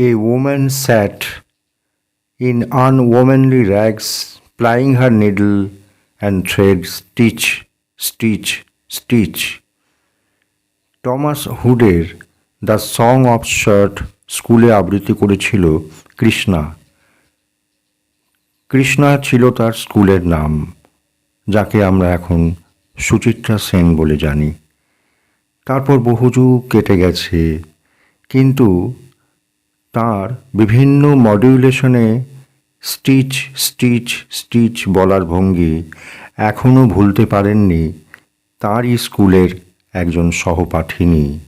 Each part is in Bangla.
A woman sat in unwomanly rags, plying her needle and thread, stitch, stitch, stitch. Thomas হুডের the song of shirt স্কুলে আবৃত্তি করেছিল কৃষ্ণা কৃষ্ণা ছিল তার স্কুলের নাম যাকে আমরা এখন সুচিত্রা সেন বলে জানি তারপর বহু যুগ কেটে গেছে কিন্তু তার বিভিন্ন মডিউলেশনে স্টিচ স্টিচ স্টিচ বলার ভঙ্গি এখনও ভুলতে পারেননি তারই স্কুলের একজন সহপাঠিনী।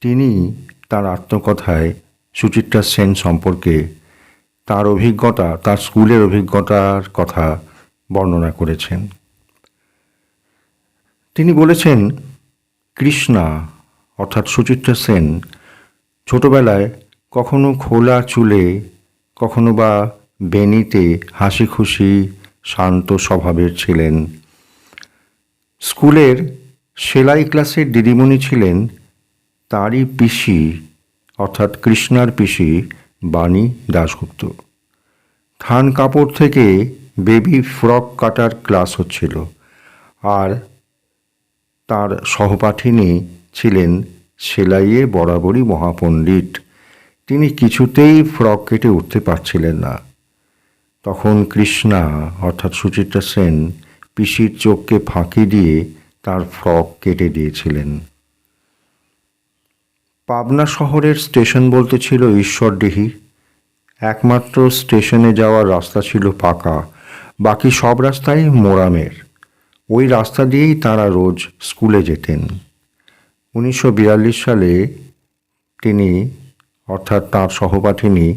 তিনি তার আত্মকথায় সুচিত্রা সেন সম্পর্কে তার অভিজ্ঞতা, তার স্কুলের অভিজ্ঞতার কথা বর্ণনা করেছেন। তিনি বলেছেন, কৃষ্ণা অর্থাৎ সুচিত্রা সেন ছোটবেলায় কখনো খোলা চুলে, কখনো বা বেনিতে হাসি খুশি শান্ত স্বভাবের ছিলেন। স্কুলের সেলাই ক্লাসের দিদিমণি ছিলেন তারই পিসি, অর্থাৎ কৃষ্ণার পিসি বাণী দাশগুপ্ত। থান কাপড় থেকে বেবি ফ্রক কাটার ক্লাস হচ্ছিল আর তার সহপাঠিনী ছিলেন সেলাইয়ে বরাবরই মহাপণ্ডিত। তিনি কিছুতেই ফ্রক কেটে উঠতে পারছিলেন না। তখন কৃষ্ণা, অর্থাৎ সুচিত্রা সেন, পিসির চোখকে ফাঁকি দিয়ে তার ফ্রক কেটে দিয়েছিলেন। পাবনা শহরের স্টেশন বলতে ছিল ঈশ্বরডিহি একমাত্র স্টেশনে যাওয়ার রাস্তা ছিল পাকা, বাকি সব রাস্তাই মোরামের। ওই রাস্তা দিয়েই তারা রোজ স্কুলে যেতেন। উনিশশো বিয়াল্লিশ সালে তিনি অর্থাৎ তাঁর সহপাঠিনী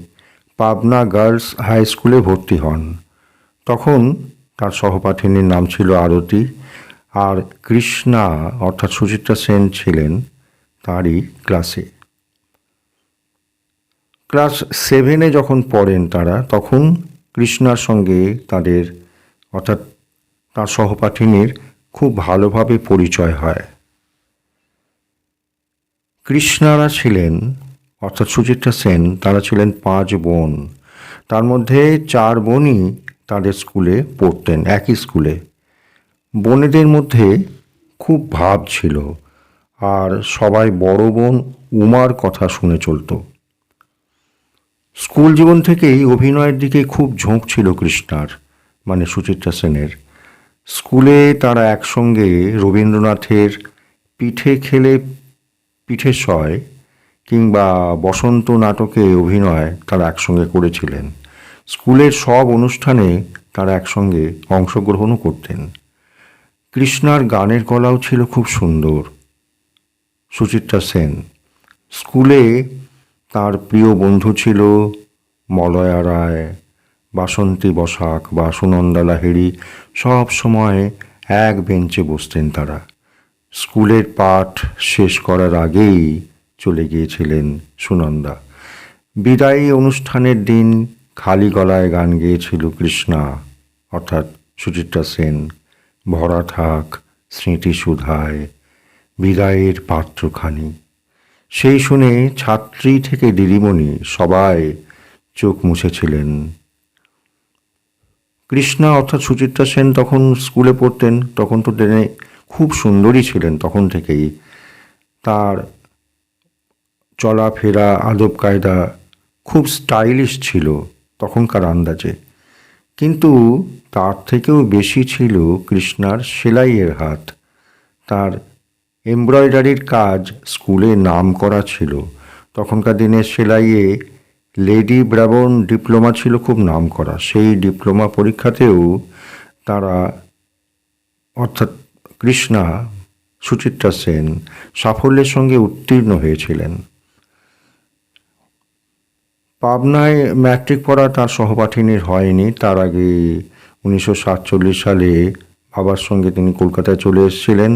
পাবনা গার্লস হাই স্কুলে ভর্তি হন। তখন তার সহপাঠিনীর নাম ছিল আরতি আর কৃষ্ণা অর্থাৎ সুচিত্রা সেন ছিলেন তারই ক্লাসে। ক্লাস সেভেনে যখন পড়েন তারা, তখন কৃষ্ণার সঙ্গে তাদের অর্থাৎ তার সহপাঠিনীর খুব ভালোভাবে পরিচয় হয়। কৃষ্ণারা ছিলেন অর্থাৎ সুচিত্রা সেন, তারা ছিলেন পাঁচ বোন। তার মধ্যে চার বোনই তাদের স্কুলে পড়তেন, একই স্কুলে। বোনেদের মধ্যে খুব ভাব ছিল আর সবাই বড় বোন উমার কথা শুনে চলতো। স্কুল জীবন থেকেই অভিনয়ের দিকে খুব ঝোঁক ছিল কৃষ্ণার মানে সুচিত্রা সেনের। স্কুলে তারা একসঙ্গে রবীন্দ্রনাথের পিঠে খেলে পিঠে সয় কিংবা বসন্ত নাটকে অভিনয় তারা একসঙ্গে করেছিলেন। স্কুলের সব অনুষ্ঠানে তারা একসঙ্গে অংশগ্রহণও করতেন। কৃষ্ণার গানের গলাও ছিল খুব সুন্দর। সুচিত্রা সেন, স্কুলে তার প্রিয় বন্ধু ছিল মলয়া রায়, বাসন্তী বসাক বা সুনন্দা লাহিড়ি, সব সময় এক বেঞ্চে বসতেন তারা। স্কুলের পাঠ শেষ করার আগেই চলে গিয়েছিলেন সুনন্দা। বিদায়ী অনুষ্ঠানের দিন খালি গলায় গান গেয়েছিল কৃষ্ণা, অর্থাৎ সুচিত্রা সেন, ভরা থাক স্মৃতিসুধায় বিদায়ের পাত্রখানি। সেই শুনে ছাত্রী থেকে দিদিমণি সবাই চোখ মুছেছিলেন। কৃষ্ণা অর্থাৎ সুচিত্রা সেন তখন স্কুলে পড়তেন, তখন তো ট্রেনে খুব সুন্দরী ছিলেন তখন থেকেই। তার চলাফেরা, আদব কায়দা খুব স্টাইলিশ ছিল তখনকার আন্দাজে। কিন্তু তার থেকেও বেশি ছিল কৃষ্ণার সেলাইয়ের হাত। তার এমব্রয়ডারির কাজ স্কুলে নাম করা ছিল। তখনকার দিনে সেলাইয়ে লেডি ব্রাবন ডিপ্লোমা ছিল খুব নাম করা। সেই ডিপ্লোমা পরীক্ষাতেও তারা অর্থাৎ কৃষ্ণা সুচিত্রা সেন সাফল্যের সঙ্গে উত্তীর্ণ হয়েছিলেন। পাবনায় ম্যাট্রিক পড়া তার সহপাঠিনীর হয়নি। তার আগে উনিশশো সাতচল্লিশ সালে বাবার সঙ্গে তিনি কলকাতায় চলে এসেছিলেন।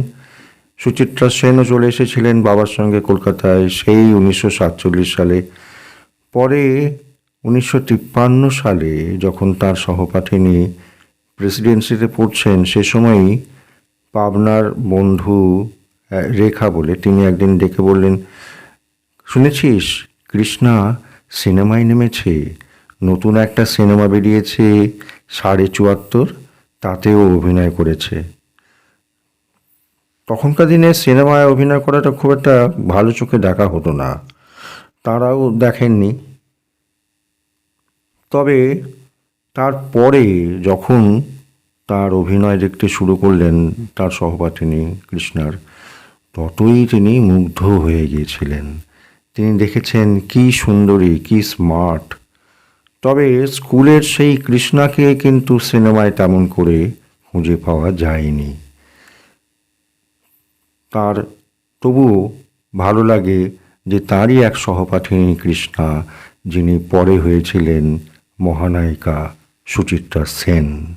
সুচিত্রা সেনও চলে এসেছিলেন বাবার সঙ্গে কলকাতায় সেই উনিশশো সাতচল্লিশ সালে। পরে উনিশশো তিপ্পান্ন সালে যখন তার সহপাঠিনী প্রেসিডেন্সিতে পড়ছেন, সে সময়ই পাবনার বন্ধু রেখা বলে তিনি একদিন ডেকে বললেন, শুনেছিস কৃষ্ণা সিনেমায় নেমেছে, নতুন একটা সিনেমা বেরিয়েছে সাড়ে চুয়াত্তর, তাতেও অভিনয় করেছে। তখনকার দিনে সিনেমায় অভিনয় করাটা খুব একটা ভালো চোখে দেখা হতো না, তারাও দেখেননি। তবে তারপরে যখন তার অভিনয় দেখতে শুরু করলেন তার সহপাঠিনী কৃষ্ণার, ততই তিনি মুগ্ধ হয়ে গিয়েছিলেন। তিনি দেখেছেন কি সুন্দরী, কি স্মার্ট তবে স্কুলের সেই কৃষ্ণাকে কিন্তু সিনেমায় তেমন করে খুঁজে পাওয়া যায়নি। তার তবুও ভালো লাগে যে তারই এক সহপাঠিনী কৃষ্ণা, যিনি পরে হয়েছিলেন মহানায়িকা সুচিত্রা সেন।